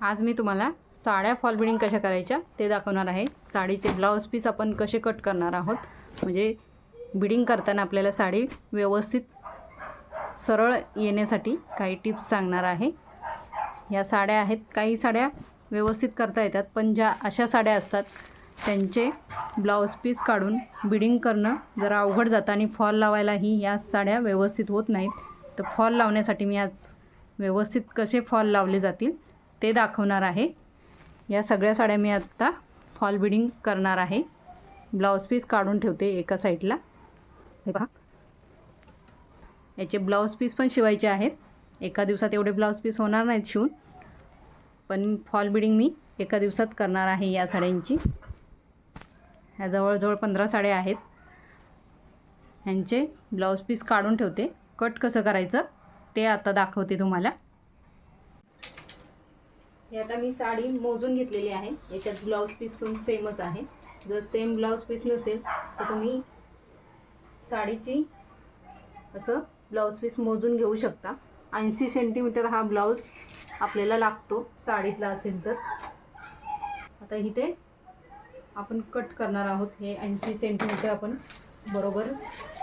आज मी तुम्हाला साड्या फॉल बिडिंग कशा करायच्या ते दाखवणार आहे. साडीचे ब्लाऊज पीस आपण कसे कट करणार आहोत? म्हणजे बिडिंग करताना आपल्याला साडी व्यवस्थित सरळ येण्यासाठी काही टिप्स सांगणार आहे. या साड्या आहेत काही साड्या व्यवस्थित करता येतात पण ज्या अशा साड्या असतात त्यांचे ब्लाऊज पीस काढून बिडिंग करणं जरा अवघड जातं आणि फॉल लावायलाही या साड्या व्यवस्थित होत नाहीत. तर फॉल लावण्यासाठी मी आज व्यवस्थित कसे फॉल लावले जातील ते दाखवणार आहे. या सगळ्या साड्या मी आत्ता फॉल बिडिंग करणार आहे. ब्लाऊज पीस काढून ठेवते एका साईडला. हे पहा. याचे ब्लाऊज पीस पण शिवायचे आहेत. एका दिवसात एवढे ब्लाऊज पीस होणार नाहीत शिवून. पण फॉल बिडिंग मी एका दिवसात करणार आहे या साड्यांची. ह्या जवळजवळ पंधरा साड्या आहेत. ह्यांचे ब्लाऊज पीस काढून ठेवते. कट कसं करायचं ते आता दाखवते तुम्हाला. हे आता मी साडी मोजून घेतलेली आहे. याच्यात ब्लाऊज पीस पण सेमच आहे. जर सेम ब्लाऊज पीस नसेल तर तुम्ही साडीची असं ब्लाऊज पीस मोजून घेऊ शकता. ऐंशी सेंटीमीटर हा ब्लाऊज आपल्याला लागतो साडीतला असेल तर. आता इथे आपण कट करणार आहोत. हे ऐंशी सेंटीमीटर आपण बरोबर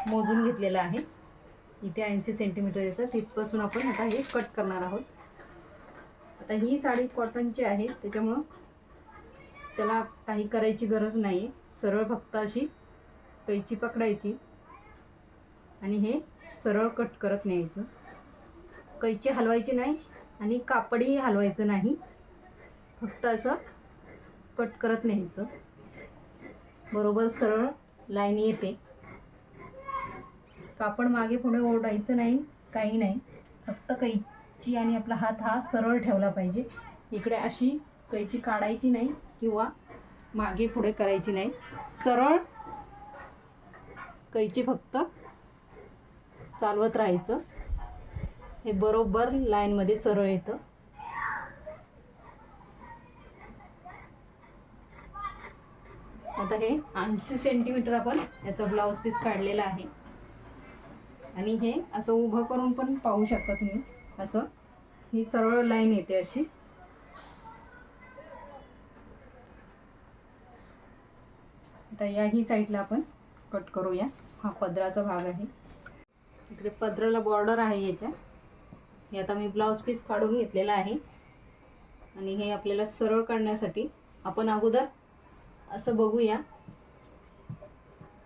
मोजून घेतलेलं आहे. इथे ऐंशी सेंटीमीटर येतं तिथपासून आपण आता हे कट करणार आहोत. आता ही साडी कॉटनची आहे त्याच्यामुळं त्याला काही करायची गरज नाही सरळ फक्त अशी कैची पकडायची आणि हे सरळ कट करत न्यायचं. कैची हलवायची नाही आणि कापडही हलवायचं नाही. फक्त असं कट करत न्यायचं. बरोबर सरळ लाईन येते. कापड मागे पुढे ओढायचं नाही काही नाही. फक्त कैची आणि आपला हात हा सरळ ठेवला पाहिजे. इकडे अशी कैची काढायची नाही किंवा मागे पुढे करायची नाही. सरळ कैची फक्त चालवत राहायचं. हे बरोबर लाईनमध्ये सरळ येतं. आता हे ऐंशी सेंटीमीटर आपण याचा ब्लाऊज पीस काढलेला आहे. आणि हे असं उभं करून पण पाहू शकता तुम्ही. असं? ही सरळ लाईन येते अशी. आता याही साईडला आपण कट करूया. हा पदराचा भाग आहे. इकडे पदराला बॉर्डर आहे याच्या. हे आता मी ब्लाऊज पीस काढून घेतलेला आहे. आणि हे आपल्याला सरळ काढण्यासाठी आपण अगोदर असं बघूया.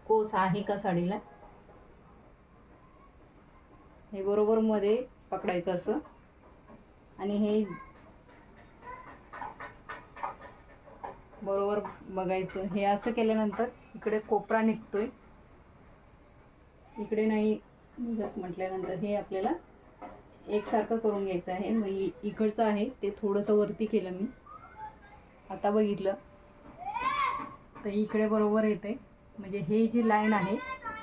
कोस आहे का साडीला? हे बरोबर मध्ये पकडायचं असं. आणि हे बरोबर बघायचं. हे असं केल्यानंतर इकडे कोपरा निघतोय. इकडे नाही निघत म्हटल्यानंतर हे आपल्याला एकसारखं करून घ्यायचं आहे. मग इकडचं आहे. ते थोडंसं वरती केलं मी. आता बघितलं. तर इकडे बरोबर येते म्हणजे हे जी लाईन आहे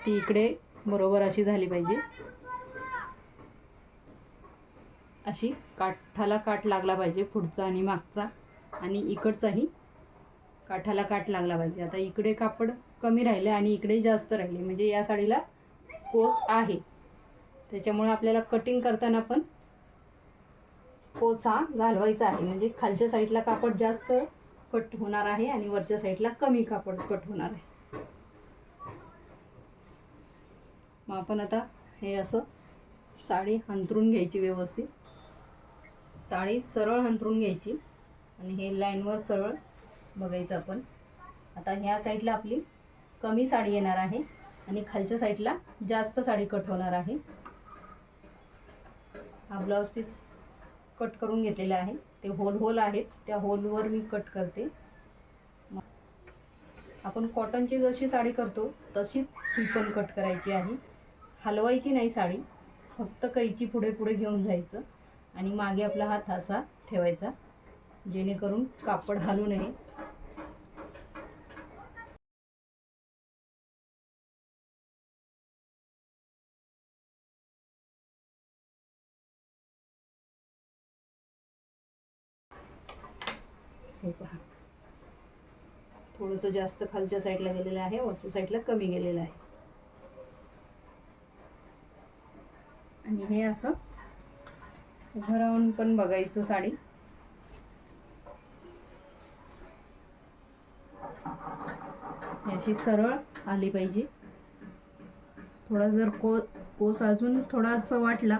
ती इकडे बरोबर अशी झाली पाहिजे. अशी काठाला काठ लागला पाहिजे पुढचा आणि मागचा. आणि इकडचाही काठाला काठ लागला पाहिजे. आता इकडे कापड कमी राहिले आणि इकडे जास्त राहिले. म्हणजे या साडीला कोस आहे. त्याच्यामुळे आपल्याला कटिंग करताना पण कोस हा घालवायचा आहे. म्हणजे खालच्या साईडला कापड जास्त कट होणार आहे आणि वरच्या साईडला कमी कापड कट होणार आहे. मग आपण आता हे असं साडी अंथरून घ्यायची व्यवस्थित. साडी सरळ अंथरून घ्यायची आणि हे लाईनवर सरळ बघायचं आपण. आता ह्या साईडला आपली कमी साडी येणार आहे आणि खालच्या साईडला जास्त साडी कट होणार आहे. हा ब्लाऊज पीस कट करून घेतलेला आहे. ते होल होल आहेत. त्या होलवर मी कट करते. आपण कॉटनची जशी साडी करतो तशीच ही पण कट करायची आहे. हलवायची नाही साडी. फक्त कैची पुढे पुढे घेऊन जायचं. आणि मागे आपला हात असा ठेवायचा जेणेकरून कापड हलू नये. हे पहा. थोडंसं जास्त खालच्या साईडला गेलेलं आहे वरच्या साईडला कमी गेलेलं आहे. आणि हे असं उभं राहून पण बघायचं साडी. अशी सरळ आली पाहिजे. थोडा जर को कोस अजून थोडासा वाटला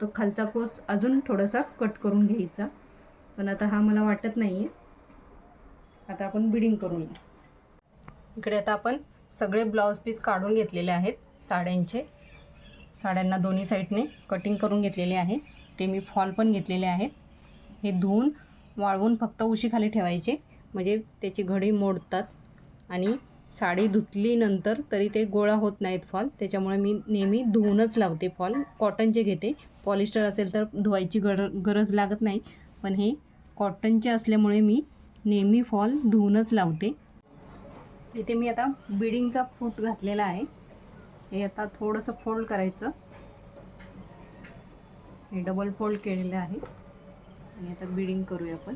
तर खालचा कोस अजून थोडासा कट करून घ्यायचा. पण आता हा मला वाटत नाही आहे आता आपण बिडिंग करून येऊ इकडे आता आपण सगळे ब्लाऊज पीस काढून घेतलेले आहेत साड्यांचे. साड्यांना दोन्ही साईडने कटिंग करून घेतलेले आहे. ते मी फॉल पण घेतलेले आहेत. हे धुवून वाळवून फक्त उशीखाली ठेवायचे. म्हणजे त्याची घडी मोडतात. आणि साडी धुतलीनंतर तरी ते गोळा होत नाहीत फॉल. त्याच्यामुळे मी नेहमी धुवूनच लावते फॉल. कॉटनचे घेते. पॉलिस्टर असेल तर धुवायची गर गरज लागत नाही. पण हे कॉटनचे असल्यामुळे मी नेहमी फॉल धुवूनच लावते. इथे मी आता बिडिंगचा फूट घातलेला आहे. हे आता थोडंसं फोल्ड करायचं. हे डबल फोल्ड केलेलं आहे. आणि आता बिडिंग करूया आपण.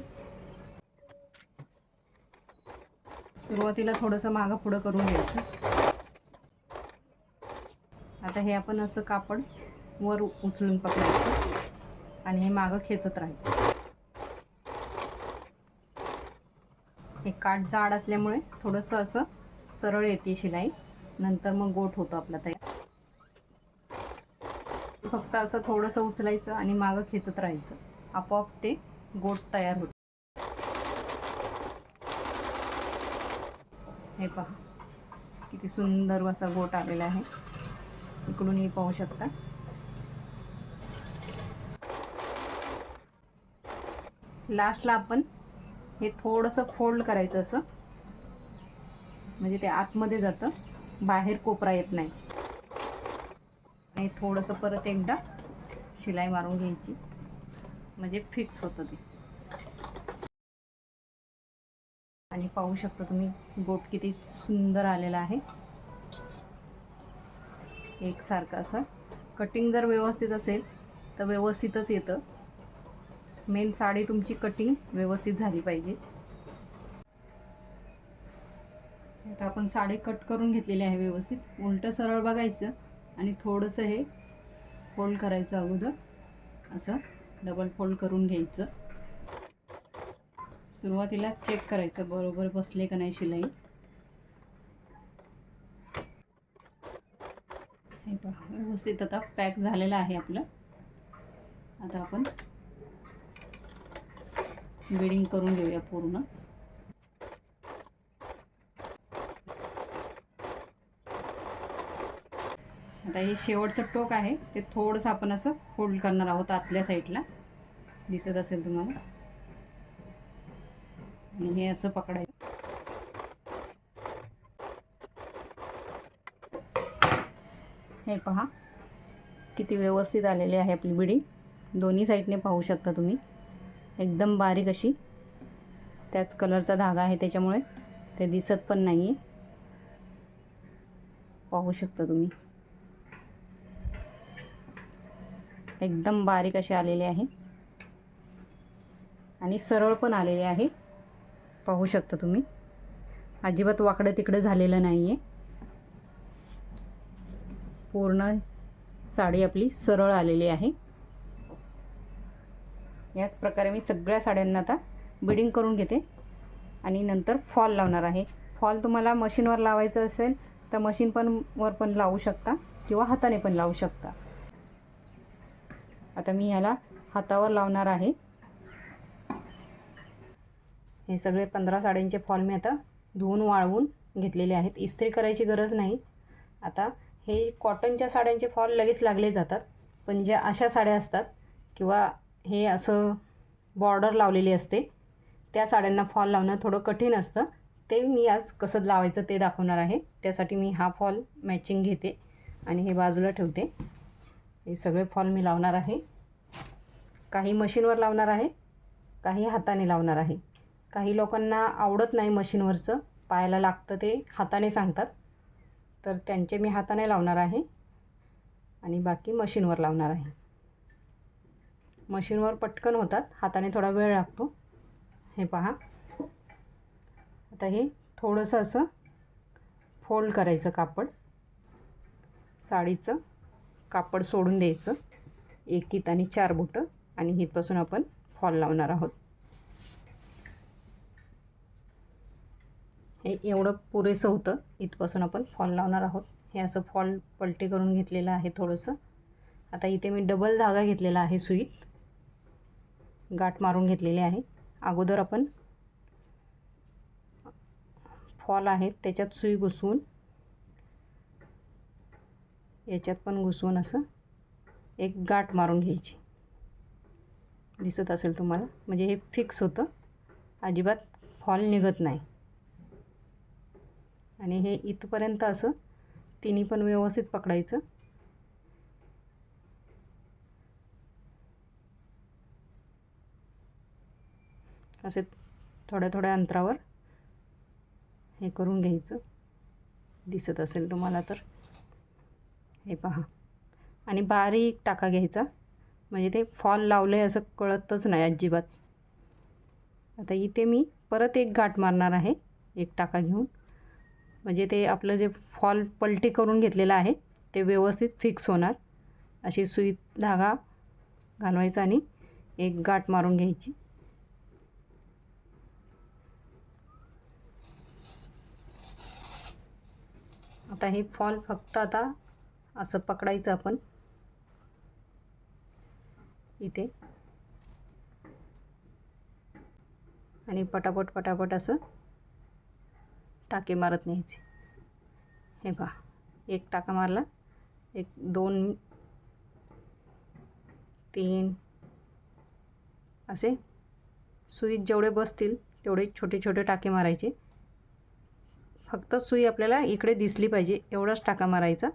सुरुवातीला थोडंसं मागं पुढं करून घ्यायचं. आता हे आपण असं कापड वर उचलून पकडायचं. आणि हे मागं खेचत राहायचं. हे काठ जाड असल्यामुळे थोडंसं असं सरळ येते शिलाई. नंतर मग गोट होतो आपला तयार. फक्त असं थोडंसं उचलायचं आणि मागं खेचत राहायचं. आपोआप ते गोट तयार होतं. हे पहा किती सुंदर असा गोट आलेला आहे. इकडूनही पाहू शकता. लास्टला आपण हे थोडंसं फोल्ड करायचं असं. म्हणजे ते आतमध्ये जातं. बाहेर कोपरा येत नाही. आणि थोडंसं परत एकदा शिलाई मारून घ्यायची. म्हणजे फिक्स होतं ते. आणि पाहू शकता तुम्ही गोट किती सुंदर आलेला आहे. एकसारखं असं. कटिंग जर व्यवस्थित असेल तर व्यवस्थितच येतं. मेन साडी तुमची कटिंग व्यवस्थित झाली पाहिजे. आता आपण साडी कट करून घेतलेली आहे व्यवस्थित. उलटं सरळ बघायचं. आणि थोडंसं हे फोल्ड करायचं अगोदर. असं डबल फोल्ड करून घ्यायचं. सुरुवातीला चेक करायचं बरोबर बसले का नाही शिलाई. हे पहा व्यवस्थित आता पॅक झालेलं आहे आपलं. आता आपण बिडिंग करून घेऊया पूर्ण. आता हे शेवटचं टोक आहे. ते थोडंसं आपण असं फोल्ड करणार आहोत आतल्या साईडला दिसत असेल तुम्हाला? आणि हे असं पकडायचं. हे पहा. किती व्यवस्थित आलेली आहे आपली बिडी दोन्ही साईडने पाहू शकता तुम्ही. एकदम बारीक अशी. त्याच कलरचा धागा आहे त्याच्यामुळे. ते दिसत पण नाही आहे पाहू शकता तुम्ही. एकदम बारीक असे आलेले आहे. आणि सरळ पण आलेले आहे. पाहू शकता तुम्ही. अजिबात वाकडं तिकडं झालेलं नाही आहे पूर्ण साडी आपली सरळ आलेली आहे. याच प्रकारे मी सगळ्या साड्यांना आता बिडिंग करून घेते. आणि नंतर फॉल लावणार आहे. फॉल तुम्हाला मशीनवर लावायचं असेल तर मशीन पण वर पण लावू शकता किंवा हाताने पण लावू शकता. आता मी ह्याला हातावर लावणार आहे. हे सगळे पंधरा साड्यांचे फॉल मी आता धुवून वाळवून घेतलेले आहेत. इस्त्री करायची गरज नाही. आता हे कॉटनच्या साड्यांचे फॉल लगेच लागले जातात. पण ज्या अशा साड्या असतात किंवा हे असं बॉर्डर लावलेली असते त्या साड्यांना फॉल लावणं थोडं कठीण असतं. ते मी आज कसं लावायचं ते दाखवणार आहे. त्यासाठी मी हा फॉल मॅचिंग घेते आणि हे बाजूला ठेवते. हे सगळे फॉल मी लावणार आहे. काही मशीनवर लावणार आहे काही हाताने लावणार आहे. काही लोकांना आवडत नाही मशीनवरचं पायाला लागतं ते हाताने सांगतात. तर त्यांचे मी हाताने लावणार आहे आणि बाकी मशीनवर लावणार आहे. मशीनवर पटकन होतात हाताने थोडा वेळ लागतो. हे पहा. आता हे थोडंसं असं फोल्ड करायचं कापड. साडीचं. कापड सोडून द्यायचं. एक एकीत आणि चार बोटं. आणि इथपासून आपण फॉल लावणार आहोत. हे एवढं पुरेसं होतं. इथपासून आपण फॉल लावणार आहोत. हे असं फॉल पलटी करून घेतलेलं आहे थोडंसं. आता इथे मी डबल धागा घेतलेला आहे सुईत. गाठ मारून घेतलेली आहे. अगोदर आपण फॉल आहेत त्याच्यात सुई घुसवून याच्यात पण घुसवून असं एक गाठ मारून घ्यायची. दिसत असेल तुम्हाला? म्हणजे हे फिक्स होतं. अजिबात फॉल निघत नाही. आणि हे इथपर्यंत असं तिन्ही पण व्यवस्थित पकडायचं. असे थोड्या थोड्या अंतरावर हे करून घ्यायचं. दिसत असेल तुम्हाला तर. हे पहा. आणि बारीक टाका घ्यायचा. म्हणजे ते फॉल लावलं आहे असं कळतच नाही अजिबात. आता इथे मी परत एक गाठ मारणार आहे. एक टाका घेऊन. म्हणजे ते आपलं जे फॉल पलटी करून घेतलेलं आहे ते व्यवस्थित फिक्स होणार. अशी सुई धागा घालवायचा आणि एक गाठ मारून घ्यायची. आता हे फॉल फक्त आता असं पकडायचं आपण. इथे. आणि पटापट पटापट असं टाके मारत न्यायचे. हे पहा एक टाका मारला. एक दोन तीन असे. सुईत जेवढे बसतील तेवढे छोटे छोटे टाके मारायचे. फक्त सुई आपल्याला इकडे दिसली पाहिजे एवढाच टाका मारायचा.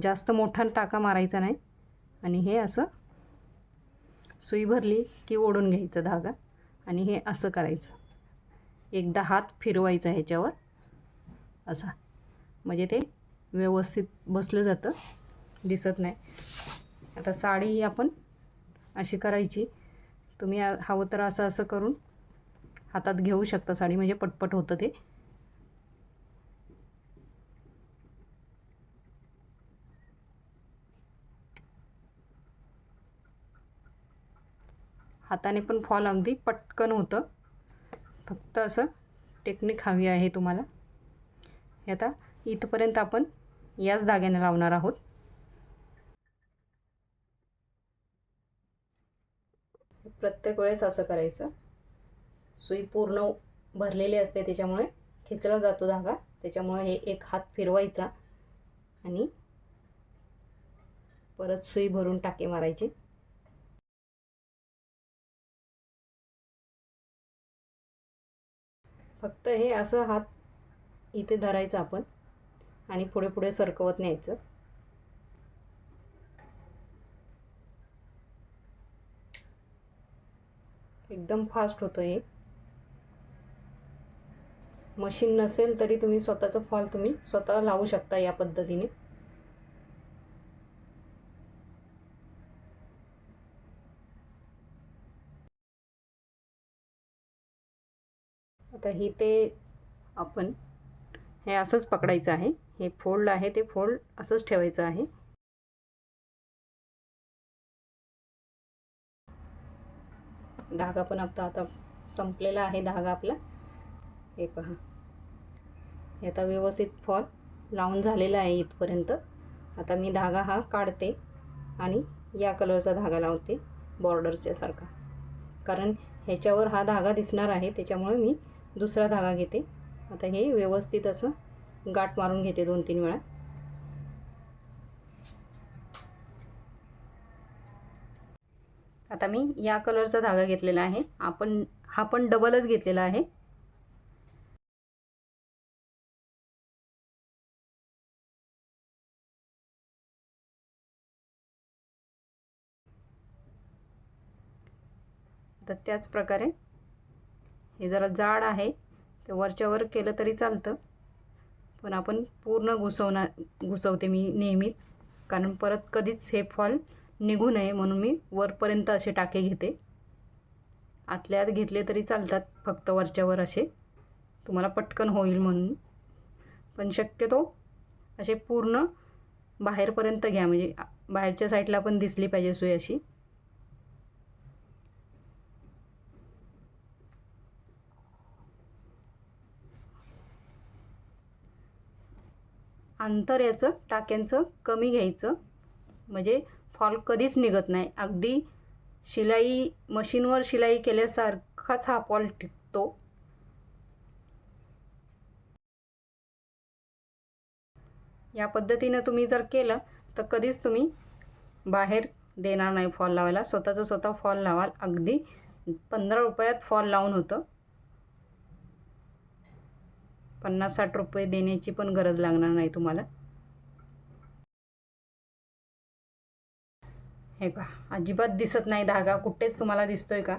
जास्त मोठा टाका मारायचा नाही. आणि हे असं सुई भरली की ओढून घ्यायचं धागा. आणि हे असं करायचं. एकदा हात फिरवायचा ह्याच्यावर. असा. म्हणजे ते व्यवस्थित बसलं जातं. दिसत नाही. आता साडी आपण अशी करायची. तुम्ही हवं तर असं असं करून हातात घेऊ शकता साडी. म्हणजे पटपट होतं ते. हाताने पण फॉल अगदी पटकन होतं. फक्त असं टेक्निक हवी आहे तुम्हाला. हे आता इथपर्यंत आपण याच धाग्याने लावणार आहोत. प्रत्येक वेळेस असं करायचं. सुई पूर्ण भरलेली असते त्याच्यामुळे खेचला जातो धागा. त्याच्यामुळे हे एक हात फिरवायचा आणि परत सुई भरून टाके मारायचे. फक्त हे असं हात इथे धरायचं आपण आणि पुढे पुढे सरकवत न्यायचं. एकदम फास्ट होतं हे. मशीन नसेल तरी तुम्ही स्वतःचं फॉल तुम्ही स्वतः लावू शकता या पद्धतीने. आता हे ते आपण हे असंच पकडायचं आहे. हे फोल्ड आहे ते फोल्ड असंच ठेवायचं आहे. धागा पण आता आता संपलेला आहे धागा आपला. हे पहा. हे आता व्यवस्थित फॉल लावून झालेला आहे इथपर्यंत. आता मी धागा हा काढते आणि या कलरचा धागा लावते बॉर्डरच्यासारखा कारण ह्याच्यावर हा धागा दिसणार आहे त्याच्यामुळे मी दुसरा धागा घेते. आता हे व्यवस्थित असं गाठ मारून घेते दोन तीन वेळा. आता मी या कलरचा धागा घेतलेला आहे. आपण हा पण डबलच घेतलेला आहे. तर त्याच प्रकारे हे जरा जाड आहे. ते वरच्यावर केलं तरी चालतं. पण आपण पूर्ण घुसवणार घुसवते मी नेहमीच. कारण परत कधीच हे फॉल निघू नये म्हणून मी वरपर्यंत असे टाके घेते. आतल्या आत घेतले तरी चालतात फक्त वरच्यावर असे. तुम्हाला पटकन होईल म्हणून. पण शक्यतो असे पूर्ण बाहेरपर्यंत घ्या. म्हणजे बाहेरच्या साईडला पण दिसली पाहिजे सोय अशी. अंतर याचं टाक्यांचं कमी घ्यायचं. म्हणजे फॉल कधीच निघत नाही. अगदी शिलाई मशीनवर शिलाई केल्यासारखाच हा फॉल टिकतो. या पद्धतीनं तुम्ही जर केलं तर कधीच तुम्ही बाहेर देणार नाही फॉल लावायला. स्वतःचं स्वतः फॉल लावाल. अगदी पंधरा रुपयात फॉल लावून होतं. पन्नास साठ रुपये देण्याची पण गरज लागणार नाही तुम्हाला. हे पहा अजिबात दिसत नाही धागा. कुठेच तुम्हाला दिसतोय का?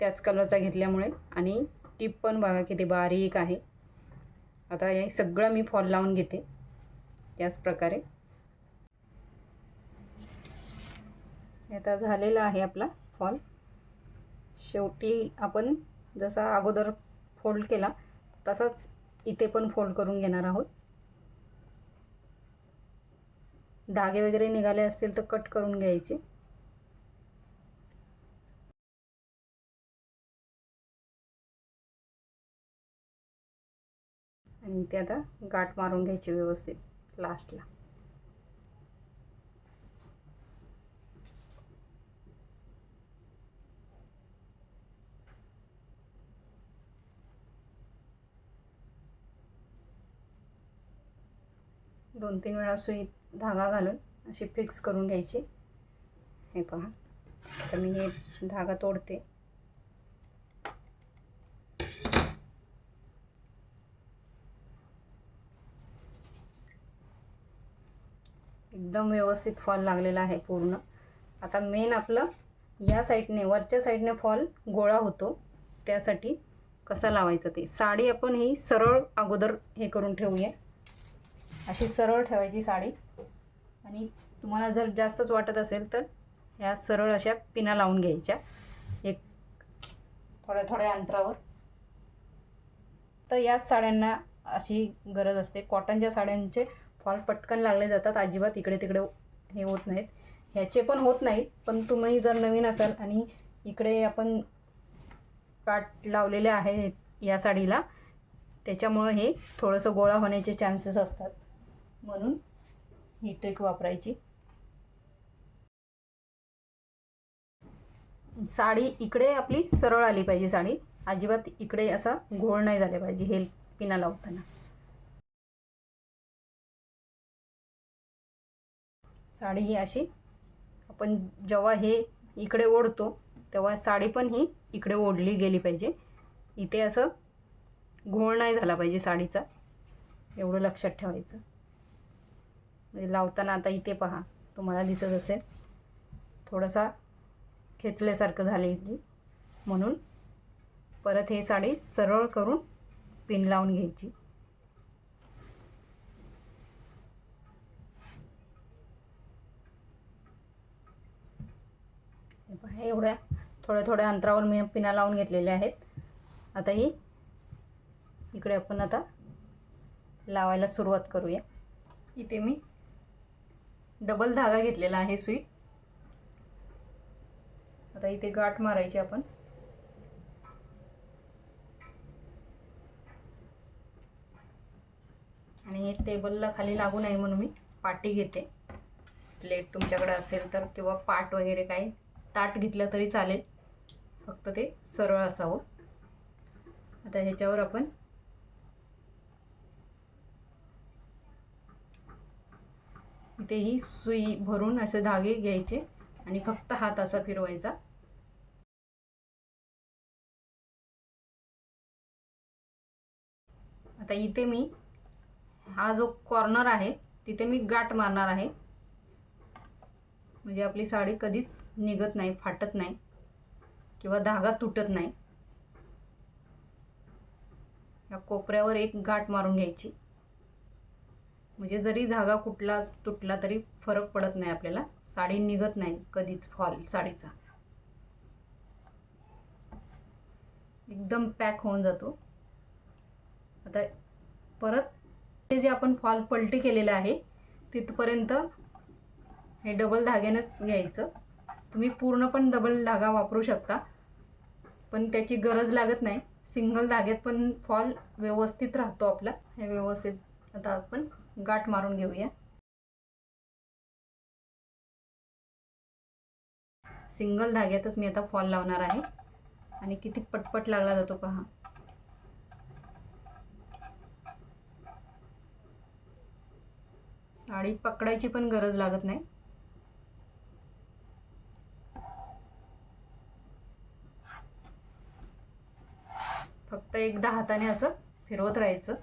त्याच कलरचा घेतल्यामुळे. आणि टीप पण बघा किती बारीक आहे. आता हे सगळं मी फॉल लावून घेते. याच प्रकारे. आता झालेला आहे आपला फॉल शेवटी आपण जसा अगोदर फोल्ड केला तसाच इथे पण फोल्ड करून घेणार आहोत. धागे वगैरे निघाले असतील तर कट करून घ्यायचे. आणि इथे आता गाठ मारून घ्यायची व्यवस्थित लास्टला दोन तीन वेळा सुई धागा घालून अशी फिक्स करून घ्यायची. हे पहा. आता मी हे धागा तोडते. एकदम व्यवस्थित फॉल लागलेला आहे पूर्ण. आता मेन आपलं या साईडने वरच्या साईडने फॉल गोळा होतो. त्यासाठी कसा लावायचं ते? साडी आपण ही सरळ अगोदर हे करून ठेवूया. अशी सरळ ठेवायची साडी. आणि तुम्हाला जर जास्तच वाटत असेल तर ह्या सरळ अशा पिना लावून घ्यायच्या. एक थोड्या थोड्या अंतरावर. तर याच साड्यांना अशी गरज असते. कॉटनच्या साड्यांचे फॉल पटकन लागले जातात. अजिबात इकडे तिकडे हे होत नाहीत. ह्याचे पण होत नाहीत पण तुम्ही जर नवीन असाल आणि इकडे आपण काट लावलेले आहे या साडीला त्याच्यामुळं हे थोडंसं गोळा होण्याचे चान्सेस असतात. म्हणून ही ट्रिक वापरायची. साडी इकडे आपली सरळ आली पाहिजे साडी. अजिबात इकडे असा घोळ नाही झाला पाहिजे हे पिना लावताना. साडी ही अशी आपण जेव्हा हे इकडे ओढतो तेव्हा साडी पण ही इकडे ओढली गेली पाहिजे. इथे असं घोळ नाही झाला पाहिजे साडीचा. एवढं लक्षात ठेवायचं. म्हणजे लावताना आता इथे पहा तुम्हाला दिसत असेल. थोडासा खेचल्यासारखं झालं इथे. म्हणून परत हे साडी सरळ करून पिन लावून घ्यायची. एवढ्या थोड्या थोड्या अंतरावर मी पिना लावून घेतलेल्या आहेत. आता ही इकडे आपण आता लावायला सुरुवात करूया. इथे मी डबल धागा घेतलेला आहे सुई. आता इथे गाठ मारायची आपण. आणि हे टेबलला खाली लागू नये म्हणून मी पाटी घेते. स्लेट तुमच्याकडे असेल तर किंवा पाट वगैरे काही ताट घेतलं तरी चालेल. फक्त ते सरळ असावं. आता ह्याच्यावर आपण तेही सुई भरून असे धागे घ्यायचे आणि फक्त हात असा फिरवायचा. आता इथे मी हा जो कॉर्नर आहे तिथे मी गाठ मारणार आहे. म्हणजे आपली साडी कधीच निघत नाही फाटत नाही किंवा धागा तुटत नाही. या कोपऱ्यावर एक गाठ मारून घ्यायची. म्हणजे जरी धागा कुठला तुटला तरी फरक पडत नाही आपल्याला. साडी निघत नाही कधीच फॉल साडीचा. एकदम पॅक होऊन जातो. आता परत ते जे आपण फॉल पलटी केलेलं आहे तिथपर्यंत हे डबल धाग्यानंच घ्यायचं. तुम्ही पूर्ण पण डबल धागा वापरू शकता. पण त्याची गरज लागत नाही. सिंगल धाग्यात पण फॉल व्यवस्थित राहतो आपला. हे व्यवस्थित आता आपण गाठ मारून घेऊया. सिंगल धाग्यातच मी आता फॉल लावणार आहे. आणि किती पटपट लागला जातो पहा. साडी पकडायची पण गरज लागत नाही. फक्त एकदा हाताने असं फिरवत राहायचं.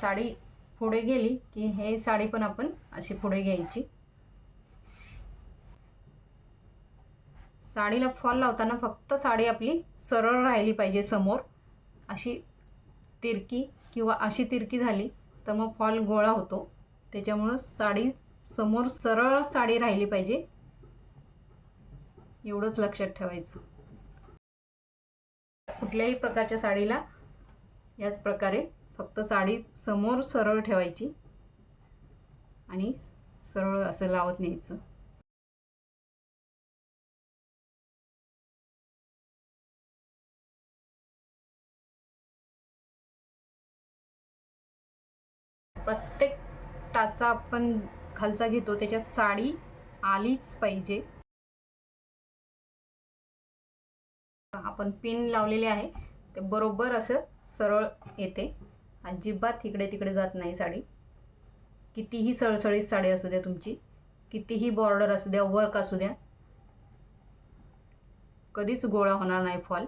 साडी पुढे गेली की हे साडी पण आपण अशी पुढे घ्यायची. साडीला फॉल लावताना फक्त साडी आपली सरळ राहिली पाहिजे समोर. अशी तिरकी किंवा अशी तिरकी झाली तर मग फॉल गोळा होतो. त्याच्यामुळं साडी समोर सरळ साडी राहिली पाहिजे. एवढंच लक्षात ठेवायचं. कुठल्याही प्रकारच्या साडीला याच प्रकारे फक्त साडी समोर सरळ ठेवायची आणि सरळ असं लावत न्यायचं. प्रत्येक टाचा आपण खालचा घेतो त्याच्यात साडी आलीच पाहिजे. आपण पिन लावलेले आहे ते बरोबर असं सरळ येते. अजिबात इकडे तिकडे जात नाही साडी. कितीही सळसळीत साडी असू द्या तुमची कितीही बॉर्डर असू द्या वर्क असू द्या कधीच गोळा होणार नाही फॉल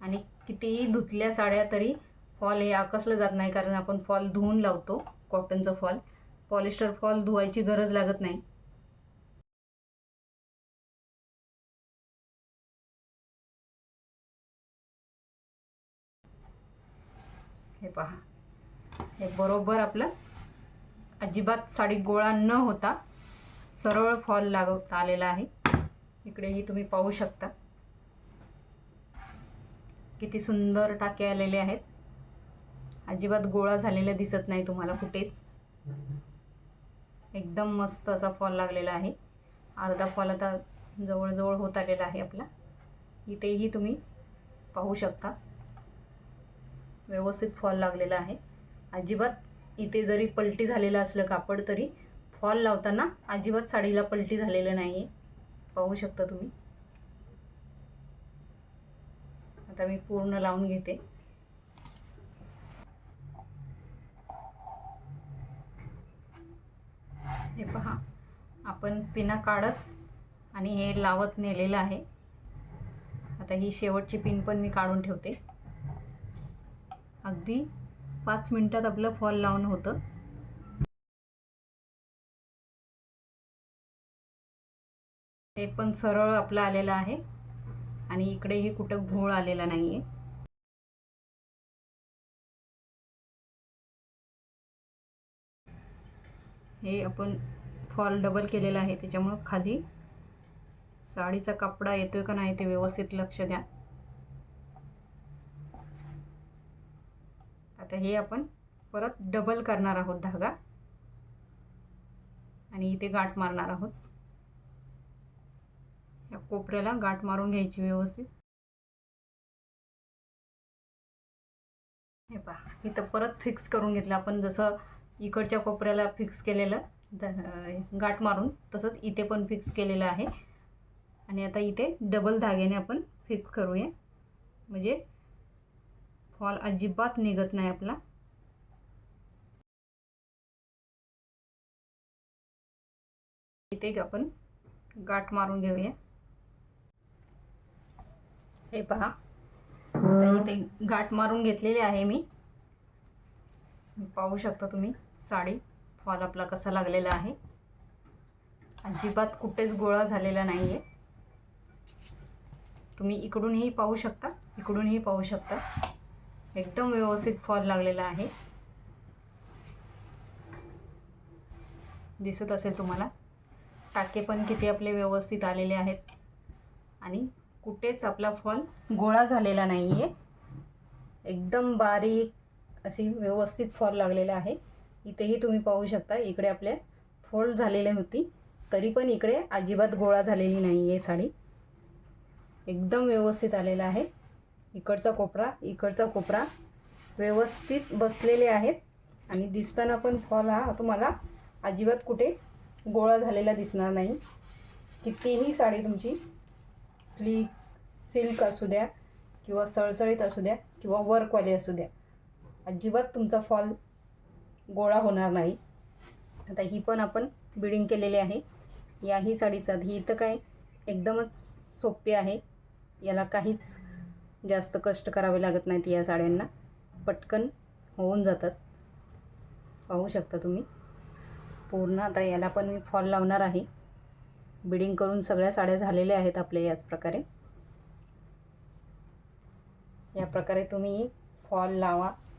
आणि कितीही धुतल्या साड्या तरी फॉल हे आकसलं जात नाही कारण आपण फॉल धुवून लावतो कॉटनचं फॉल पॉलिस्टर फॉल धुवायची गरज लागत नाही. हे पहा. हे बरोबर आपलं अजिबात साडी गोळा न होता सरळ फॉल लागवता आलेला आहे. इकडेही तुम्ही पाहू शकता. किती सुंदर टाके आलेले आहेत. अजिबात गोळा झालेला दिसत नाही तुम्हाला कुठेच. एकदम मस्त असा फॉल लागलेला आहे. अर्धा फॉल आता जवळजवळ होत आलेला आहे आपला. इथेही तुम्ही पाहू शकता. व्यवस्थित फॉल लागलेला आहे. अजिबात इथे जरी पलटी झालेलं असलं कापड तरी फॉल लावताना अजिबात साडीला पलटी झालेलं नाही आहे पाहू शकता तुम्ही. आता मी पूर्ण लावून घेते. हे पहा आपण पिना काढत आणि हे लावत नेलेलं आहे. आता ही शेवटची पिन पण मी काढून ठेवते. अगदी पाच मिनिटात आपलं फॉल लावून होतं. हे पण सरळ आपलं आलेलं आहे. आणि इकडेही कुठं घोळ आलेला नाही आहे हे आपण फॉल डबल केलेला आहे. त्याच्यामुळं खाली साडीचा कपडा येतोय का नाही ते व्यवस्थित लक्ष द्या. आता हे आपण परत डबल करणार आहोत धागा. आणि इथे गाठ मारणार आहोत. या कोपऱ्याला गाठ मारून घ्यायची व्यवस्थित. हे पहा इथं परत फिक्स करून घेतलं आपण जसं इकडच्या कोपऱ्याला फिक्स केलेलं गाठ मारून तसंच इथे पण फिक्स केलेलं आहे. आणि आता इथे डबल धाग्याने आपण फिक्स करूया. म्हणजे फॉल अजिबात निघत नाही आपला. इथे आपण गाठ मारून घेऊया. हे पहा. आता इथे गाठ मारून घेतलेली आहे मी. पाहू शकता तुम्ही साडी फॉल आपला कसा लागलेला आहे. अजिबात कुठेच गोळा झालेला नाही आहे तुम्ही इकडूनही पाहू शकता इकडूनही पाहू शकता. एकदम व्यवस्थित फॉल लागलेला आहे. दिसत असेल तुम्हाला. टाके पण किती आपले व्यवस्थित आलेले आहेत. आणि कुठेच आपला फॉल गोळा झालेला नाही आहे एकदम बारीक अशी व्यवस्थित फॉल लागलेला आहे. इथेही तुम्ही पाहू शकता इकडे आपल्या फोल्ड झालेली होती. तरी पण इकडे अजिबात गोळा झालेली नाही आहे साडी. एकदम व्यवस्थित आलेला आहे. इकडचा कोपरा इकडचा कोपरा. व्यवस्थित बसलेले आहेत. आणि दिसताना पण फॉल हा तुम्हाला अजिबात कुठे गोळा झालेला दिसणार नाही. कितीही साडी तुमची स्लीक सिल्क असू द्या किंवा सळसळीत असू द्या किंवा वर्कवाली असू द्या अजिबात तुमचा फॉल गोळा होणार नाही. आता ही पण आपण बिडिंग केलेली आहे. याही साडीचा. ही तर काय एकदमच सोपी आहे. याला काहीच जास्त कष्ट करावे लागत नाहीत या साड्यांना. पटकन होऊन जातात. पाहू शकता तुम्ही. पूर्ण आता याला पण मी फॉल लावणार आहे. बिडिंग करून सगळ्या साड्या झालेल्या आहेत आपल्या याच प्रकारे. या प्रकारे तुम्ही फॉल लावा.